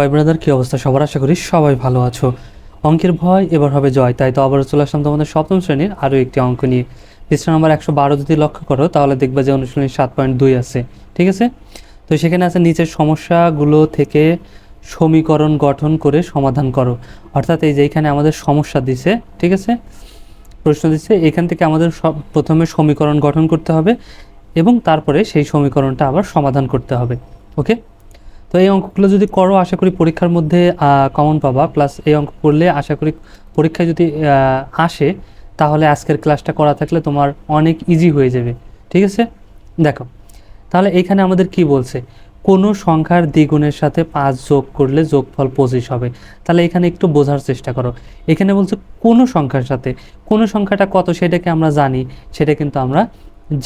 ভাই ব্রাদার কি অবস্থা? সবার আশা করি সবাই ভালো আছো। অঙ্কের ভয়, এবার হবে জয়। তাই তো আবারও চলে আসলাম তোমাদের সপ্তম শ্রেণির আরও একটি অঙ্ক নিয়ে। পৃষ্ঠা নাম্বার একশো বারো যদি লক্ষ্য করো, তাহলে দেখবে যে অনুশীলনী সাত পয়েন্ট দুই আছে। ঠিক আছে? তো সেখানে আছে নিচের সমস্যাগুলো থেকে সমীকরণ গঠন করে সমাধান করো। অর্থাৎ এই যে এখানে আমাদের সমস্যা দিছে, ঠিক আছে? প্রশ্ন দিচ্ছে এখান থেকে আমাদের সব প্রথমে সমীকরণ গঠন করতে হবে এবং তারপরে সেই সমীকরণটা আবার সমাধান করতে হবে। ওকে তো এই অঙ্কগুলো যদি করো, আশা করি পরীক্ষার মধ্যে কমন পাবা। প্লাস এই অঙ্ক করলে আশা করি পরীক্ষায় যদি আসে, তাহলে আজকের ক্লাসটা করা থাকলে তোমার অনেক ইজি হয়ে যাবে। ঠিক আছে? দেখো, তাহলে এখানে আমাদের কি বলছে? কোনো সংখ্যার দ্বিগুণের সাথে পাঁচ যোগ করলে যোগফল পঁচিশ হবে। তাহলে এখানে একটু বোঝার চেষ্টা করো। এখানে বলছে কোনো সংখ্যার সাথে, কোনো সংখ্যাটা কত সেটাকে আমরা জানি, সেটা কিন্তু আমরা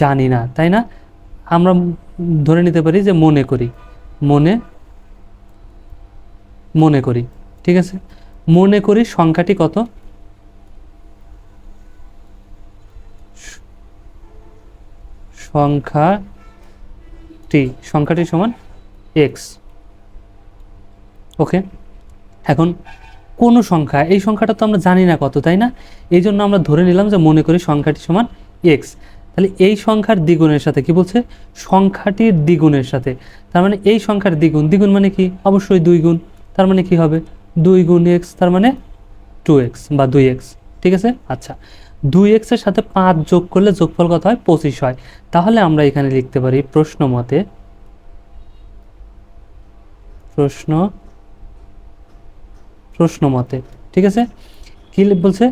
জানি না, তাই না? আমরা ধরে নিতে পারি যে মনে করি। মনে মনে করি, ঠিক আছে? মনে করি সংখ্যাটি কত? সংখ্যাটি সংখ্যাটি সমান এক্স ওকে? এখন কোন সংখ্যা? এই সংখ্যাটা তো আমরা জানি না কত, তাই না? এই জন্য আমরা ধরে নিলাম যে মনে করি সংখ্যাটি সমান এক্স তাহলে এই সংখ্যার দ্বিগুণের সাথে কি বলছে? সংখ্যাটির দ্বিগুণের সাথে। তার মানে এই সংখ্যার দ্বিগুণ দ্বিগুণ মানে কি? অবশ্যই দুই গুণ তার মানে কি হবে? দুই গুণ এক্স তার মানে টু এক্স বা দুই এক্স ঠিক আছে? আচ্ছা। দুই এক্সের সাথে পাঁচ যোগ করলে যোগফল কত হয়? পঁচিশ হয়। তাহলে আমরা এখানে লিখতে পারি প্রশ্ন মতে প্রশ্ন প্রশ্ন মতে। ঠিক আছে? কি বলছে?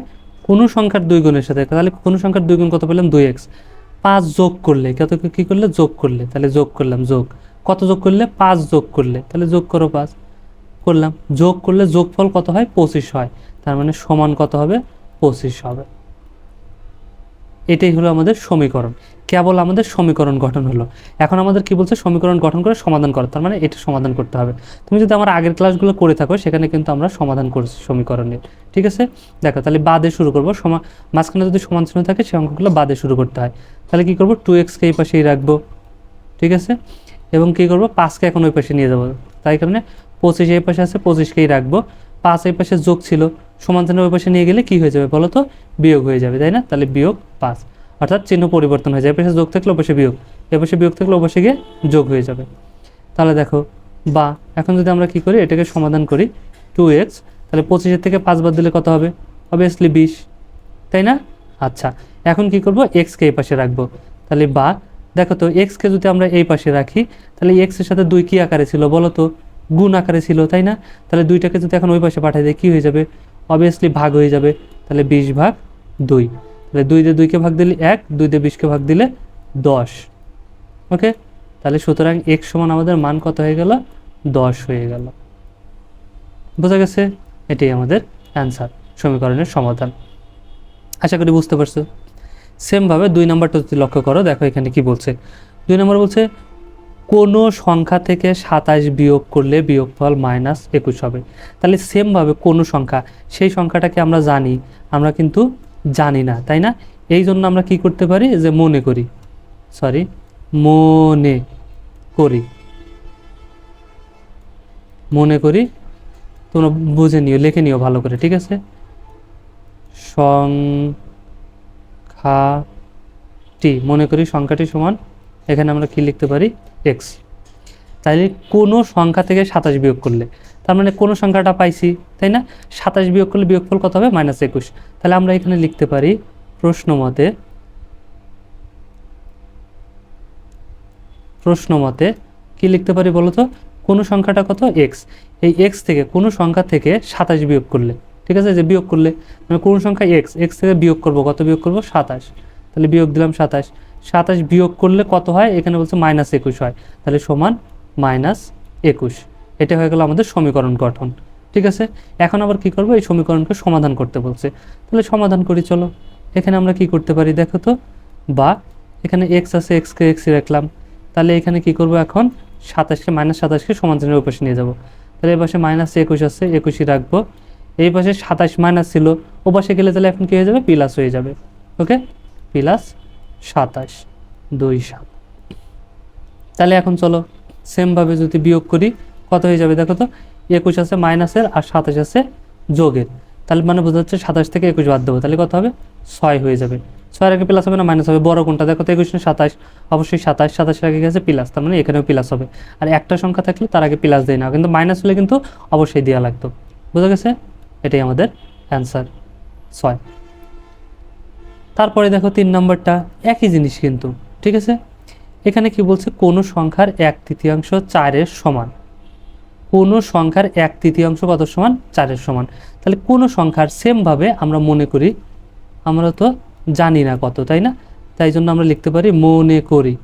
কোনো সংখ্যার দুই গুণের সাথে, তাহলে কোনো সংখ্যার দুই গুণ কত পেলাম? দুই এক্স। পাঁচ যোগ করলে, কত কী করলে? যোগ করলে। তাহলে যোগ করলাম, যোগ। কত যোগ করলে? পাঁচ যোগ করলে। তাহলে যোগ করো পাঁচ। করলাম। যোগ করলে যোগফল কত হয়? পঁচিশ হয়। তার মানে সমান কত হবে? পঁচিশ হবে। এটাই হলো আমাদের সমীকরণ। কেবল আমাদের সমীকরণ গঠন হলো। এখন আমাদের কি বলছে? সমীকরণ গঠন করে সমাধান করো। তার মানে এটা সমাধান করতে হবে। তুমি যদি আমার আগের ক্লাসগুলো করে থাকো, সেখানে কিন্তু আমরা সমাধান করছি সমীকরণের। ঠিক আছে? দেখো, তাহলে বাদে শুরু করব। সমা মাঝখানে যদি সমান চিহ্ন থাকে, সেই অঙ্কগুলো বাদে শুরু করতে হয়। তাহলে কি করব? টু এক্সকে এই পাশেই রাখব। ঠিক আছে? এবং কি করব? পাঁচকে এখন ওই পাশে নিয়ে যাব। তাই কারণে পঁচিশ এই পাশে আছে পঁচিশকেই রাখব। পাঁচ এই পাশে যোগ ছিল। সমান চিহ্ন ওই পাশে নিয়ে গেলে কি হয়ে যাবে বলো তো? বিয়োগ হয়ে যাবে, তাই না? তাহলে বিয়োগ পাঁচ। অর্থাৎ চিহ্ন পরিবর্তন হয়ে যায়। এ পাশে যোগ থাকলে অবশ্যই বিয়োগ। এ পাশে বিয়োগ থাকলে অবশ্যই গিয়ে যোগ হয়ে যাবে। তাহলে দেখো, বা, এখন যদি আমরা কি করি, এটাকে সমাধান করি টু এক্স তাহলে পঁচিশের থেকে পাঁচ বাদ দিলে কত হবে? অবভিয়াসলি বিশ। তাই না? আচ্ছা এখন কি করব? এক্সকে এই পাশে রাখব। তাহলে বা, দেখো তো এক্সকে যদি আমরা এই পাশে রাখি, তাহলে এক্সের সাথে দুই কী আকারে ছিল বলো তো? গুণ আকারে ছিল, তাই না? তাহলে দুইটাকে যদি এখন ওই পাশে পাঠিয়ে দেয় কী হয়ে যাবে? অবভিয়াসলি ভাগ হয়ে যাবে। তাহলে বিশ ভাগ দুই। তাহলে দুই দিয়ে দুইকে ভাগ দিলে এক, দুই দিয়ে বিশকে ভাগ দিলে দশ। ওকে? তাহলে সুতরাং এক্স সমান আমাদের মান কত হয়ে গেল? দশ হয়ে গেল। বোঝা গেছে? এটাই আমাদের অ্যান্সার সমীকরণের সমাধান। আশা করি বুঝতে পারছ। সেমভাবে দুই নাম্বারটা যদি লক্ষ্য করো, দেখো এখানে কি বলছে। দুই নম্বর বলছে, কোনো সংখ্যা থেকে সাতাশ বিয়োগ করলে বিয়োগফল মাইনাস একুশ হবে। তাহলে সেমভাবে কোনো সংখ্যা, সেই সংখ্যাটাকে আমরা জানি, আমরা কিন্তু জানি না, তাই না? এই জন্য আমরা কি করতে পারি? যে মনে করি। সরি মনে করি। মনে করি, তোমরা বুঝে নিও, লিখে নিও ভালো করে, ঠিক আছে? সংখ্যাটি, মনে করি সংখ্যাটি সমান, এখানে আমরা কি লিখতে পারি? এক্স তাইলে কোনো সংখ্যা থেকে সাতাশ বিয়োগ করলে তার মানে কোনো সংখ্যাটা পাইছি, তাই না? সাতাশ বিয়োগ করলে বিয়োগফল কত হবে? মাইনাস একুশ। তাহলে আমরা এখানে লিখতে পারি, প্রশ্ন মতে প্রশ্ন মতে কি লিখতে পারি বলো তো? কোনো সংখ্যাটা কত? এক্স এই এক্স থেকে কোনো সংখ্যা থেকে সাতাশ বিয়োগ করলে, ঠিক আছে? যে বিয়োগ করলে মানে কোন সংখ্যা এক্স এক্স থেকে বিয়োগ করব, কত বিয়োগ করব? সাতাশ। তাহলে বিয়োগ দিলাম সাতাশ। সাতাশ বিয়োগ করলে কত হয়? এখানে বলছে মাইনাস একুশ হয়। তাহলে সমান মাইনাস একুশ। এটা হয়ে গেল আমাদের সমীকরণ গঠন, ঠিক আছে? এখন আবার কি করব? এই সমীকরণকে সমাধান করতে বলছে। তাহলে সমাধান করি, চলো। এখানে আমরা কি করতে পারি দেখো তো? বা, এখানে এক্স আছে এক্সকে এক্সই রাখলাম। তাহলে এখানে কি করব এখন? সাতাশকে মাইনাস সাতাশকে সমান চিহ্নের পাশে নিয়ে যাব। তাহলে এই পাশে মাইনাস একুশ আছে, একুশই রাখব। এই পাশে সাতাশ মাইনাস ছিল, ও পাশে গেলে তাহলে এখন কি হয়ে যাবে? প্লাস হয়ে যাবে। ওকে? প্লাস সাতাশ, দুই সাত। তাহলে এখন চলো সেমভাবে যদি বিয়োগ করি কত হয়ে যাবে দেখো তো? একুশ আছে মাইনাসের আর সাতাশ আছে যোগের। তাহলে মানে বোঝা যাচ্ছে সাতাশ থেকে একুশ বাদ দেবো। তাহলে কত হবে? ছয় হয়ে যাবে। ছয়ের আগে প্লাস হবে না মাইনাস হবে। বড় কোনটা? দেখো তো, একুশ না সাতাশ। অবশ্যই সাতাশ। সাতাশের আগে গেছে প্লাস তার মানে এখানেও প্লাস হবে। আর একটা সংখ্যা থাকলে তার আগে প্লাস দেয় না। কিন্তু মাইনাস হলে কিন্তু অবশ্যই দেওয়া লাগতো। বোঝা গেছে? এটাই আমাদের অ্যান্সার ছয়। তারপরে দেখো তিন নম্বরটা, একই জিনিস কিন্তু। ঠিক আছে? এখানে কি বলছে? কোনো সংখ্যার এক তৃতীয়াংশ চারের সমান। কোনো সংখ্যার এক তৃতীয়াংশ কত সমান চারের সমান? তাহলে কোনো সংখ্যার সেমভাবে আমরা মনে করি, আমরা তো জানি না কত, তাই না? তাই জন্য আমরা লিখতে পারি মনে করি।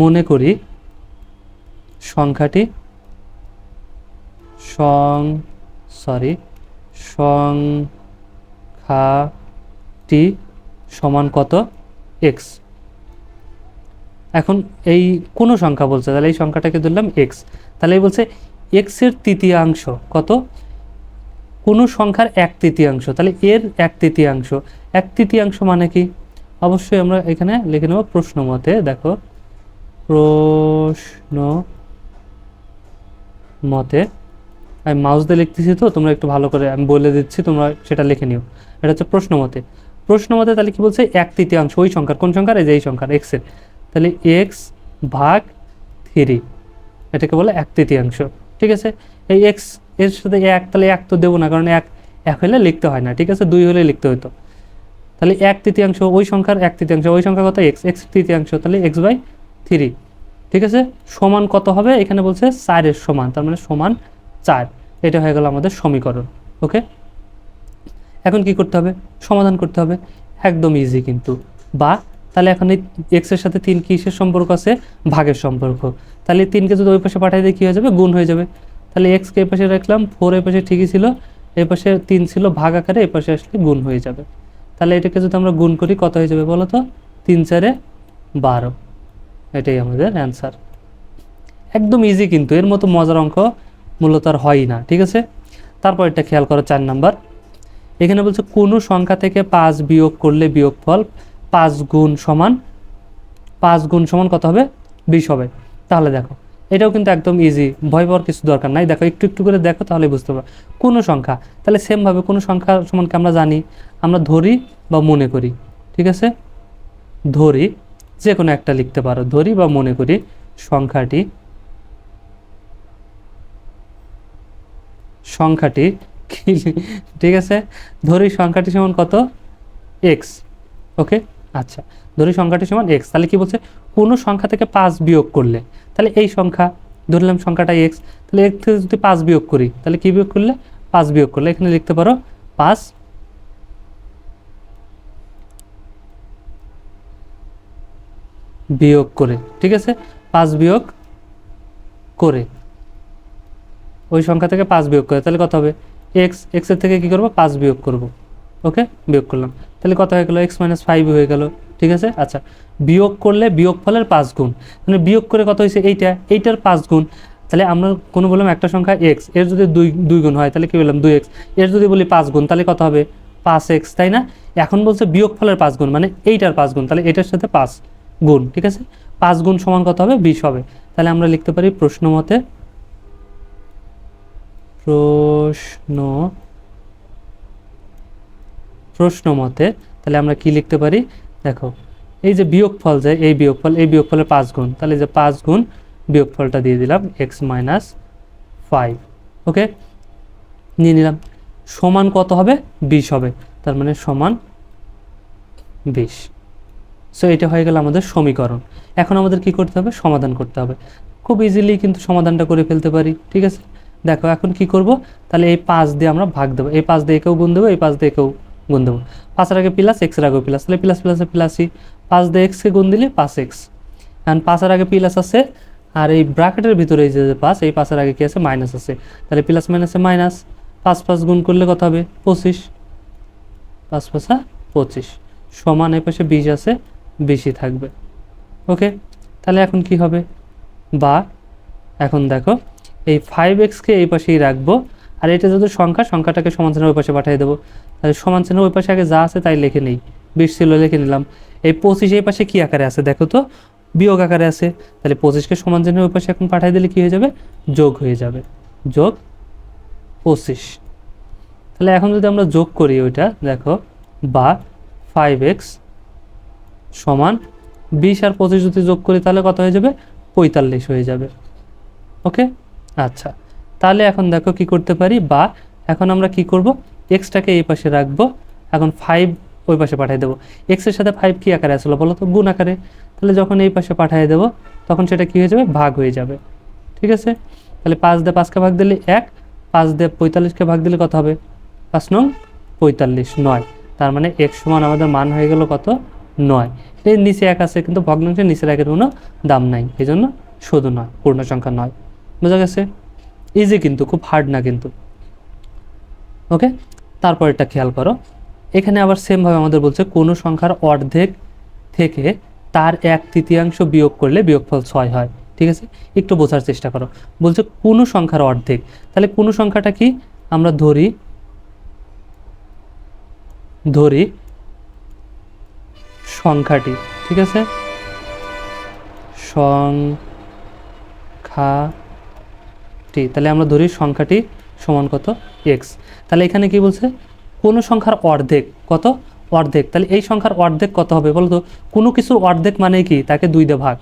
মনে করি সংখ্যাটি সং সরি সংখ্যাটি সমান কত? এক্স এখন এই কোনো সংখ্যা বলছে, তাহলে এই সংখ্যাটাকে ধরলাম এক্স তাহলে এই বলছে এক্সের তৃতীয়াংশ কত? কোনো সংখ্যার এক তৃতীয়াংশ। তাহলে এর এক তৃতীয়াংশ। এক তৃতীয়াংশ মানে কি? অবশ্যই আমরা এখানে লিখে নেব প্রশ্ন মতে দেখো প্রশ্ন মতে আমি মাউস দিয়ে লিখতেছি তো, তোমরা একটু ভালো করে আমি বলে দিচ্ছি, তোমরা সেটা লিখে নিও। এটা হচ্ছে প্রশ্ন মতে প্রশ্ন মতে তাহলে কি বলছে? এক তৃতীয়াংশ। ওই সংখ্যার, কোন সংখ্যার? এই যে এই সংখ্যার এক্সের তাহলে এক্স ভাগ থ্রি এটাকে বলে এক তৃতীয়াংশ, ঠিক আছে? এই এক্সের সাথে এক, তাহলে এক তো দেবো না, কারণ এক এক হলে লিখতে হয় না, ঠিক আছে? দুই হলে লিখতে হতো তাহলে এক তৃতীয়াংশ, ওই সংখ্যার এক তৃতীয়াংশ, ওই সংখ্যা কত? এক্স এক্স তৃতীয়াংশ, তাহলে এক্স বাই থ্রি ঠিক আছে? সমান কত হবে? এখানে বলছে চারের সমান, তার মানে সমান চার, এটা হয়ে গেল আমাদের সমীকরণ ওকে এখন কি করতে হবে? সমাধান করতে হবে, একদম ইজি কিন্তু, বা তাহলে এখন এই এক্সের সাথে তিন কিসের সম্পর্ক আছে? ভাগের সম্পর্ক। তাহলে তিনকে যদি ওই পাশে পাঠাই দিই, কী হয়ে যাবে? গুণ হয়ে যাবে। তাহলে এক্সকে এই পাশে রাখলাম ফোর এই পাশে ঠিকই ছিল, এই পাশে তিন ছিল, ভাগ আকারে এই পাশে আসলে গুণ হয়ে যাবে। তাহলে এটাকে যদি আমরা গুণ করি, কত হয়ে যাবে বলো তো? তিন চারে বারো। এটাই আমাদের অ্যান্সার একদম ইজি কিন্তু, এর মতো মজার অঙ্ক মূলত আর হয়ই না, ঠিক আছে? তারপর এটা খেয়াল করো, চার নাম্বার। এখানে বলছে, কোনো সংখ্যা থেকে পাঁচ বিয়োগ করলে বিয়োগফল পাঁচ গুণ সমান, পাঁচ গুণ সমান কত হবে? বিশ হবে। তাহলে দেখো, এটাও কিন্তু একদম ইজি ভয় পাওয়ার কিছু দরকার নাই। দেখো, একটু একটু করে দেখো তাহলে বুঝতে পারো। কোনো সংখ্যা? তাহলে সেমভাবে কোনো সংখ্যা সমানকে আমরা জানি, আমরা ধরি বা মনে করি, ঠিক আছে? ধরি যে কোনো একটা লিখতে পারো। ধরি বা মনে করি সংখ্যাটি সংখ্যাটি, ঠিক আছে? ধরি সংখ্যাটি সমান কত? এক্স ওকে আচ্ছা ধরি সংখ্যাটি সমান এক্স তাহলে কি বলছে? কোনো সংখ্যা থেকে পাঁচ বিয়োগ করলে, তাহলে এই সংখ্যা ধরলাম সংখ্যাটা এক্স তাহলে এর থেকে যদি পাঁচ বিয়োগ করি, তাহলে কি বিয়োগ করলে? পাঁচ বিয়োগ করলে, এখানে লিখতে পারো, পাঁচ বিয়োগ করে, ঠিক আছে? পাঁচ বিয়োগ করে, ওই সংখ্যা থেকে পাঁচ বিয়োগ করে, তাহলে কত হবে? এক্স এক্সের থেকে কি করব? পাঁচ বিয়োগ করব, ওকে? বিয়োগ করলাম। তাহলে কত হয়ে গেল? এক্স মাইনাস ফাইভ হয়ে গেল। ঠিক আছে? আচ্ছা বিয়োগ করলে বিয়োগ ফলের পাঁচ গুণ। মানে বিয়োগ করে কত হয়েছে? এইটা, এইটার পাঁচ গুণ। তাহলে আমরা কোনো বললাম একটা সংখ্যা এক্সের যদি দুই দুই গুণ হয়, তাহলে কি বললাম? দুই এক্সের যদি বলি পাঁচ গুণ, তাহলে কত হবে? পাঁচ এক্স তাই না? এখন বলছে বিয়োগ ফলের পাঁচ গুণ মানে এইটার পাঁচ গুণ, তাহলে এটার সাথে পাঁচ গুণ, ঠিক আছে? পাঁচ গুণ সমান কত হবে? বিশ হবে। তাহলে আমরা লিখতে পারি প্রশ্ন মতে প্রশ্ন প্রশ্ন মতে তাহলে আমরা কি লিখতে পারি? দেখো, এই যে বিয়োগফল যায় এই বিয়োগফল, এই বিয়োগফলের পাঁচ গুণ, তাহলে যে পাঁচ গুণ বিয়োগফলটা দিয়ে দিলাম, এক্স মাইনাস ফাইভ, ওকে? নিয়ে নিলাম, সমান কত হবে? বিশ হবে, তার মানে সমান বিশ। সো এটা হয়ে গেল আমাদের সমীকরণ। এখন আমাদের কি করতে হবে? সমাধান করতে হবে। খুব ইজিলি কিন্তু সমাধানটা করে ফেলতে পারি, ঠিক আছে? দেখো, এখন কি করব? তাহলে এই পাঁচ দিয়ে আমরা ভাগ দেবো। এই পাঁচ দিয়ে একেও গুণ দেবো, এই পাঁচ দিয়ে একেও গুণ দেবো। পাঁচের আগে প্লাস এক্সের আগে প্লাস তাহলে প্লাস প্লাসে প্লাসই পাঁচ দিয়ে এক্সকে গুণ দিলে পাঁচ এক্স কারণ পাঁচের আগে প্লাস আছে, আর এই ব্র্যাকেটের ভিতরে এই যে পাঁচ, এই পাঁচের আগে কি আছে? মাইনাস আছে। তাহলে প্লাস মাইনাসে মাইনাস পাঁচ পাঁচ গুণ করলে কত হবে? পঁচিশ। পাঁচ, পাঁচা পঁচিশ। সমান এই পাশে বিশ আছে বেশি থাকবে। ওকে? তাহলে এখন কি হবে? বা, এখন দেখো, এই ফাইভ এক্সকে এই পাশেই রাখব। আর এটা যদি সংখ্যা, সংখ্যাটাকে সমান চিহ্নের ওই পাশে পাঠিয়ে দেবো। তাহলে সমান চিহ্ন ওই পাশে আগে যা আছে তাই লিখে নেই। বিশ ছিল লিখে নিলাম। এই পঁচিশ এই পাশে কী আকারে আছে দেখো তো? বিয়োগ আকারে আছে। তাহলে পঁচিশকে সমান চিহ্নের ওই পাশে এখন পাঠিয়ে দিলে কী হয়ে যাবে? যোগ হয়ে যাবে। যোগ পঁচিশ। তাহলে এখন যদি আমরা যোগ করি ওইটা, দেখো, বা ফাইভ এক্স সমান বিশ আর পঁচিশ যদি যোগ করি তাহলে কত হয়ে যাবে? পঁয়তাল্লিশ হয়ে যাবে। ওকে আচ্ছা। তাহলে এখন দেখো কি করতে পারি? বা এখন আমরা কি করব? এক্সটাকে এই পাশে রাখব। এখন ফাইভ ওই পাশে পাঠিয়ে দেবো। এক্সের সাথে ফাইভ কী আকারে আসলো বলো তো? গুণ আকারে। তাহলে যখন এই পাশে পাঠিয়ে দেবো, তখন সেটা কী হয়ে যাবে? ভাগ হয়ে যাবে। ঠিক আছে? তাহলে পাঁচ দিয়ে পাঁচকে ভাগ দিলে এক, পাঁচ দিয়ে পঁয়তাল্লিশকে ভাগ দিলে কত হবে? পাঁচ নং পঁয়তাল্লিশ নয়। তার মানে এক সমান আমাদের মান হয়ে গেল কত? নয়। এর নিচে এক আছে, কিন্তু ভগ্নাংশের নিচের একের কোনো দাম নাই। এই জন্য শুধু নয় পূর্ণ সংখ্যা নয়। বোঝা গেছে? ইজি কিন্তু, খুব হার্ড না কিন্তু। ওকে তারপর এটা খেয়াল করো। এখানে আবার সেমভাবে আমাদের বলছে, কোনো সংখ্যার অর্ধেক থেকে তার এক তৃতীয়াংশ বিয়োগ করলে বিয়োগফল ছয় হয়। ঠিক আছে? একটু বোঝার চেষ্টা করো। বলছে কোনো সংখ্যার অর্ধেক। তাহলে কোনো সংখ্যাটা কি? আমরা ধরি ধরি সংখ্যাটি। ঠিক আছে? সংখ্যাটি তাহলে আমরা ধরি সংখ্যাটি সমান কত? এক্স তাহলে এখানে কি বলছে? কোনো সংখ্যার অর্ধেক কত? অর্ধেক। তাহলে এই সংখ্যার অর্ধেক কত হবে বলো তো কোনো কিছুর অর্ধেক মানেই কি? তাকে দুই দে ভাগ।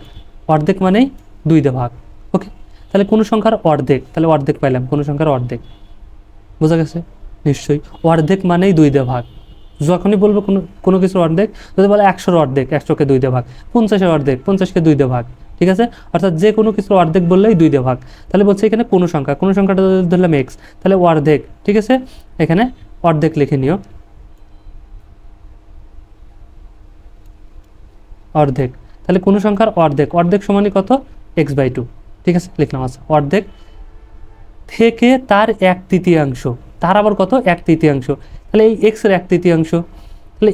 অর্ধেক মানেই দুই দে ভাগ। ওকে? তাহলে কোনো সংখ্যার অর্ধেক? তাহলে অর্ধেক পাইলাম, কোনো সংখ্যার অর্ধেক। বোঝা গেছে? নিশ্চয়ই। অর্ধেক মানেই দুই দে ভাগ। যখনই বলব কোনো কোনো কিছুর অর্ধেক, যদি বলে একশোর অর্ধেক, একশোকে দুই দে ভাগ। পঞ্চাশের অর্ধেক, পঞ্চাশকে দুই দে ভাগ। ঠিক আছে? অর্থাৎ যে কোনো কিছুর অর্ধেক বললেই দুই দে ভাগ। তাহলে বলছে এখানে কোনো সংখ্যা, কোনো সংখ্যাটা ধরলাম এক্স তাহলে অর্ধেক, ঠিক আছে? এখানে অর্ধেক লিখে নিও। অর্ধেক, তাহলে কোনো সংখ্যার অর্ধেক অর্ধেক সমানই কত? এক্স বাই টু ঠিক আছে? লিখলাম আচ্ছা অর্ধেক থেকে তার এক তৃতীয়াংশ, তার আবার কত? এক তৃতীয়াংশ, তাহলে এই এক্সের এক তৃতীয়াংশ, তাহলে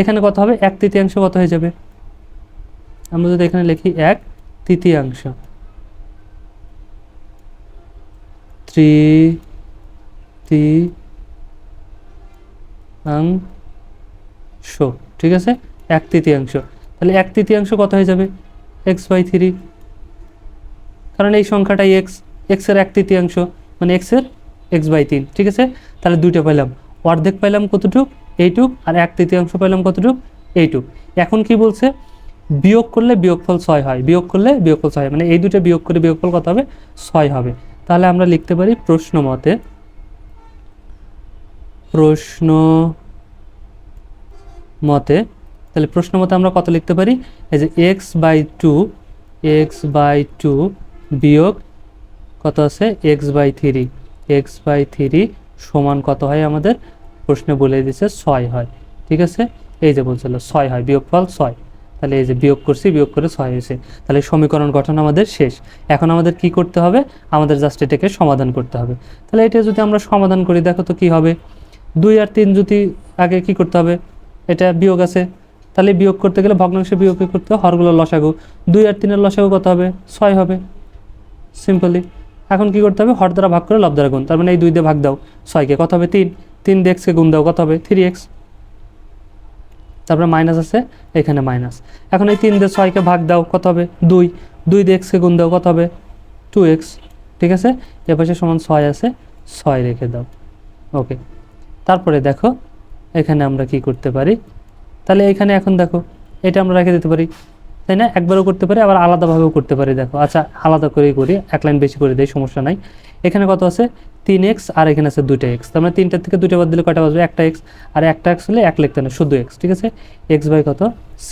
এখানে কত হবে? এক তৃতীয়াংশ কত হয়ে যাবে? আমরা যদি এখানে লিখি এক তৃতীয়াংশ। তৃতীয়াংশ। ঠিক আছে? এক তৃতীয়াংশ। তাহলে এক তৃতীয়াংশ কত হয়ে যাবে? X by three. কারণ এই সংখ্যাটাই এক্স। এক্সের এক তৃতীয়াংশ মানে এক্সের এক্স বাই তিন। ঠিক আছে? তাহলে দুইটা পাইলাম। অর্ধেক পাইলাম কতটুক? এইটুক। আর এক তৃতীয়াংশ পাইলাম কতটুক? এইটুক। এখন কি বলছে? বিয়োগ করলে বিয়োগফল ছয় হয়। বিয়োগ করলে বিয়োগফল ছয় হয়। মানে এই দুটো বিয়োগ করে বিয়োগফল কত হবে? ছয় হবে। তাহলে আমরা লিখতে পারি প্রশ্ন মতে প্রশ্ন মতে তাহলে প্রশ্ন মতে আমরা কত লিখতে পারি? এই যে x by two x by two বিয়োগ কত আছে? X by three x by three সমান কত হয় আমাদের? প্রশ্নে বলে দিচ্ছে ছয় হয়। ঠিক আছে? এই যে বলছিল, ছয় হয়। বিয়োগফল ছয়। তাহলে এই যে বিয়োগ করছি, বিয়োগ করে ছয় হয়েছে। তাহলে সমীকরণ গঠন আমাদের শেষ। এখন আমাদের কি করতে হবে? আমাদের জাস্ট এটাকে সমাধান করতে হবে। তাহলে এটা যদি আমরা সমাধান করি, দেখো তো কি হবে? দুই আর তিন যদি আগে কি করতে হবে? এটা বিয়োগ আছে। তাহলে বিয়োগ করতে গেলে ভগ্নাংশে বিয়োগ করতে হরগুলো লসাগু। দুই আর তিনের লসাগু কত হবে? ছয় হবে। সিম্পলি এখন কি করতে হবে? হর দ্বারা ভাগ করে লব দ্বারা গুণ। তার মানে এই দুই দিয়ে ভাগ দাও। ছয়কে কত হবে? তিন। তিন দিয়ে এক্সকে গুণ দাও, কত হবে? থ্রি এক্স তারপরে মাইনাস আছে, এখানে মাইনাস। এখন এই তিন দিয়ে ছয়কে ভাগ দাও, কত হবে? দুই। দুই দিয়ে এক্সকে গুণ দাও, কত হবে? টু এক্স ঠিক আছে? এ পাশে সমান ছয় আছে, ছয় রেখে দাও। ওকে। তারপরে দেখো, এখানে আমরা কি করতে পারি? তাহলে এখানে এখন দেখো, এটা আমরা রেখে দিতে পারি। তাই না? একবারও করতে পারি, আবার আলাদাভাবেও করতে পারি, দেখো। আচ্ছা আলাদা করেই করি, এক লাইন বেশি করে দেয় সমস্যা নাই। এখানে কত আছে? তিন এক্স আর এখানে আছে দুইটা এক্স। তার মানে তিনটার থেকে দুইটা বাদ দিলে কয়টা বাজবে? একটা এক্স। আর একটা এক্স হলে এক লিখতে না, শুধু এক্স, ঠিক আছে? এক্স বাই কত?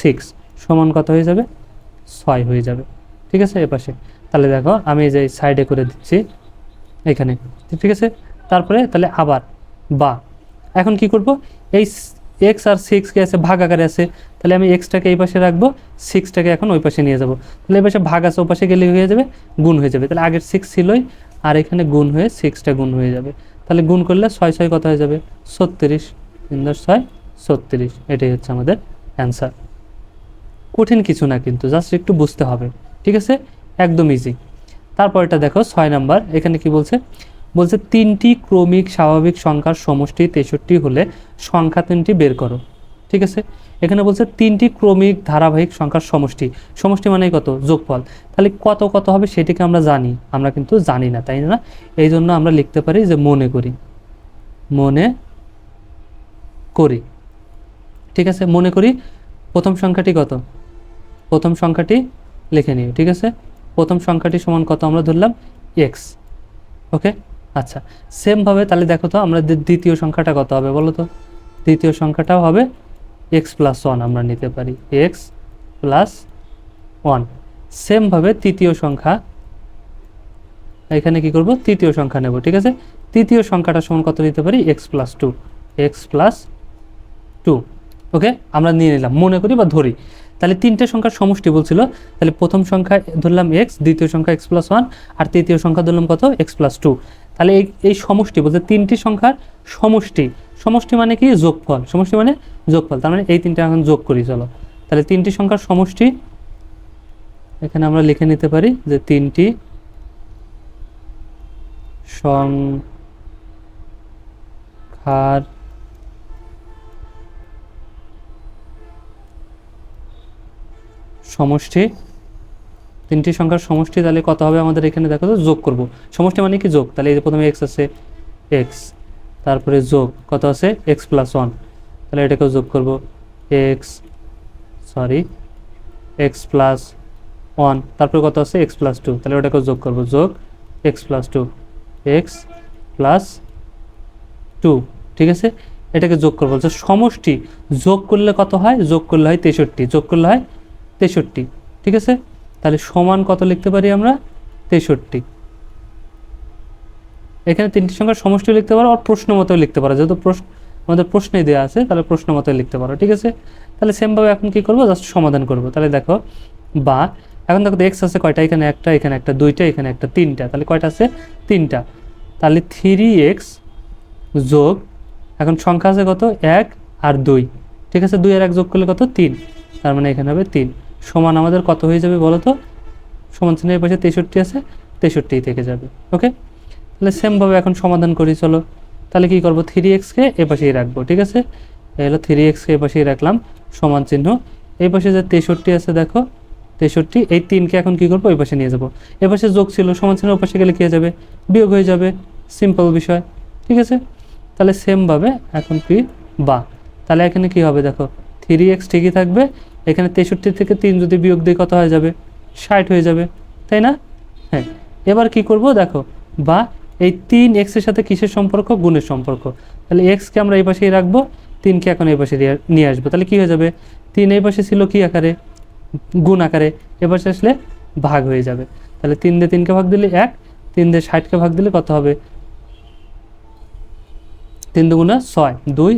সিক্স। সমান কত হয়ে যাবে? ছয় হয়ে যাবে, ঠিক আছে? এ পাশে। তাহলে দেখো, আমি যে সাইডে করে দিচ্ছি, এখানে, ঠিক আছে? তারপরে তাহলে আবার বা। এখন কি করব? এই এক্স আর সিক্স কে আছে, ভাগ আকারে আছে, তাহলে আমি এক্সটাকে এই পাশে রাখব, সিক্সটাকে এখন ওই পাশে নিয়ে যাব। তাহলে এই পাশে ভাগ আছে, ও পাশে গেলে হয়ে যাবে? গুণ হয়ে যাবে। তাহলে আগের সিক্স ছিলই আর এখানে গুণ হয়ে সিক্সটা গুণ হয়ে যাবে। তাহলে গুণ করলে ছয় ছয় কত হয়ে যাবে? ছত্রিশ তিন দশ ছয় ছত্রিশ। এটাই হচ্ছে আমাদের অ্যান্সার কঠিন কিছু না কিন্তু জাস্ট একটু বুঝতে হবে, ঠিক আছে? একদম ইজি তারপর এটা দেখো, ছয় নাম্বার, এখানে কি বলছে? বলছে, তিনটি ক্রমিক স্বাভাবিক সংখ্যার সমষ্টি তেষট্টি হলে সংখ্যা তিনটি বের করো, ঠিক আছে? এখানে বলছে তিনটি ক্রমিক ধারাবাহিক সংখ্যার সমষ্টি। সমষ্টি মানে কত? যোগফল। তাহলে কত কত হবে সেটিকে আমরা জানি। আমরা কিন্তু জানি না, তাই না? এই জন্য আমরা লিখতে পারি যে মনে করি। মনে করি। ঠিক আছে? মনে করি প্রথম সংখ্যাটি কত? প্রথম সংখ্যাটি লিখে নিও ঠিক আছে? প্রথম সংখ্যাটি সমান কত আমরা ধরলাম? X okay? আচ্ছা। সেমভাবে তাহলে দেখো তো, আমরা দ্বিতীয় সংখ্যাটা কত হবে বলো তো? দ্বিতীয় সংখ্যাটাও হবে এক্স প্লাস ওয়ান আমরা নিতে পারি। এক্স প্লাস ওয়ান সেমভাবে তৃতীয় সংখ্যা, এখানে কি করব? তৃতীয় সংখ্যা নেব, ঠিক আছে? তৃতীয় সংখ্যাটা সমান কত নিতে পারি? X plus two x plus two okay আমরা নিয়ে নিলাম, মনে করি বা ধরি। তাহলে তিনটে সংখ্যার সমষ্টি বলছিল, তাহলে প্রথম সংখ্যা ধরলাম এক্স দ্বিতীয় সংখ্যা এক্স প্লাস ওয়ান আর তৃতীয় সংখ্যা ধরলাম কত? এক্স প্লাস টু তাহলে এই এই সমষ্টি বলতে তিনটি সংখ্যার সমষ্টি। সমষ্টি মানে কি? যোগফল। সমষ্টি মানে যোগফল। তার মানে এই তিনটা এখন যোগ করি, চলো। তাহলে তিনটি সংখ্যার সমষ্টি এখানে আমরা লিখে নিতে পারি যে তিনটি সংখ্যার সমষ্টি। তিনটি সংখ্যার সমষ্টি তাহলে কত হবে আমাদের এখানে? দেখো তো, যোগ করব। সমষ্টি মানে কি যোগ? তাহলে এই যে প্রথমে এক্স আছে এক্স তারপরে যোগ, কত আছে? এক্স প্লাস ওয়ান তাহলে এটাকেও যোগ করব। X sorry x plus one তারপরে কত আছে? এক্স প্লাস টু তাহলে ওটাকেও যোগ করব। যোগ x plus two x plus two ঠিক আছে? এটাকে যোগ করব। বলছে সমষ্টি যোগ করলে কত হয়? যোগ করলে হয় তেষট্টি। যোগ করলে হয় তেষট্টি। ঠিক আছে? তাহলে সমান কত লিখতে পারি আমরা? তেষট্টি। এখানে তিনটি সংখ্যার সমষ্টি লিখতে পারো আর প্রশ্ন মতো লিখতে পারো। যেহেতু প্রশ্ন, আমাদের প্রশ্নে দেওয়া আছে, তাহলে প্রশ্ন মতো লিখতে পারো, ঠিক আছে? তাহলে সেমভাবে এখন কি করব? জাস্ট সমাধান করব। তাহলে দেখো, বা, এখন দেখো এক্স আছে কয়টা? এখানে একটা এখানে একটা দুইটা, এখানে একটা তিনটা। তাহলে কয়টা আছে? তিনটা। তাহলে থ্রি এক্স যোগ, এখন সংখ্যা আছে কত? এক আর দুই, ঠিক আছে? দুই আর এক যোগ করলে কত? তিন। তার মানে এখানে হবে তিন। সমান আমাদের কত হয়ে যাবে বলো তো? সমান চিহ্নের পাশে তেষট্টি আছে তেষট্টি থেকে যাবে, ওকে? তাহলে সেমভাবে এখন সমাধান করি, চলো। তাহলে কি করব? থ্রি এক্সকে এ পাশেই রাখব, ঠিক আছে? এই হলো থ্রি এক্সকে এ পাশেই রাখলাম, সমান চিহ্ন। এই পাশে যে তেষট্টি আছে, দেখো, তেষট্টি, এই তিনকে এখন কি করব? ওই পাশে নিয়ে যাব। এ পাশে যোগ ছিল, সমান চিহ্ন ও পাশে গেলে কি হয়ে যাবে? বিয়োগ হয়ে যাবে। সিম্পল বিষয়, ঠিক আছে? তাহলে সেমভাবে এখন কি? বা। তাহলে এখানে কি হবে, দেখো থ্রি এক্স ঠিকই থাকবে। এখানে তেষট্টি থেকে তিন যদি বিয়োগ দিয়ে কত হয়ে যাবে? ষাট হয়ে যাবে, তাই না? হ্যাঁ এবার কি করব? দেখো, বা এই তিন এক্সের সাথে কিসের সম্পর্ক? গুণের সম্পর্ক। তাহলে এক্সকে আমরা এই পাশেই রাখব তিনকে এখন এই পাশে নিয়ে আসব। তাহলে কি হয়ে যাবে? তিন এই পাশে ছিল কি আকারে? গুণ আকারে। এ পাশে আসলে ভাগ হয়ে যাবে। তাহলে তিন দিয়ে তিনকে ভাগ দিলে এক, তিন দিয়ে ষাটকে ভাগ দিলে কত হবে? তিন দুগুণা ছয়, দুই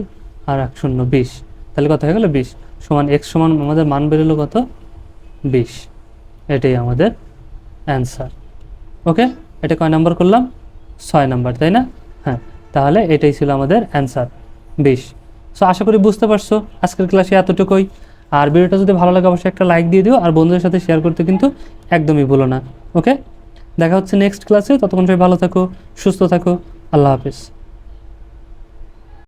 আর এক শূন্য, বিশ। তাহলে কত হয়ে গেল? বিশ। সমান এক্স সমান আমাদের মান বেরোলো কত? বিশ। এটাই আমাদের অ্যান্সার ওকে এটা কয় নাম্বার করলাম? ছয় নাম্বার, তাই না? হ্যাঁ তাহলে এটাই ছিল আমাদের অ্যান্সার বেশ সো আশা করি বুঝতে পারছ আজকের ক্লাসে এতটুকুই। আর ভিডিওটা যদি ভালো লাগে, অবশ্যই একটা লাইক দিয়ে দিও। আর বন্ধুদের সাথে শেয়ার করতে কিন্তু একদমই ভুলো না ওকে দেখা হচ্ছে নেক্সট ক্লাসে ততক্ষণ সবাই ভালো থাকো, সুস্থ থাকো। আল্লাহ হাফিজ।